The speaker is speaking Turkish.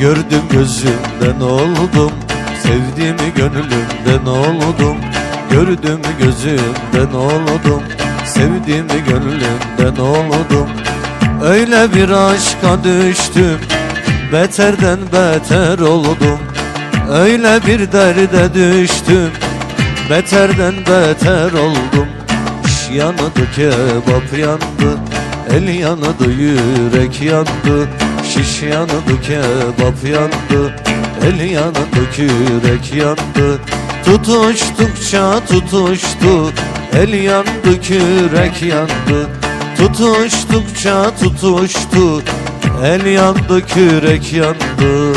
Gördüm gözümden oldum? Sevdiğimi gönlümden oldum? Gördüm gözümden oldum? Sevdiğimi gönlümden oldum? Öyle bir aşka düştüm Beterden beter oldum. Öyle bir derde düştüm Beterden beter oldum. İş yandı kebap yandı El yandı yürek yandı Şiş yandı kebap yandı El yandı kürek yandı. Tutuştukça tutuştu El yandı kürek yandı. Tutuştukça tutuştu El yandı kürek yandı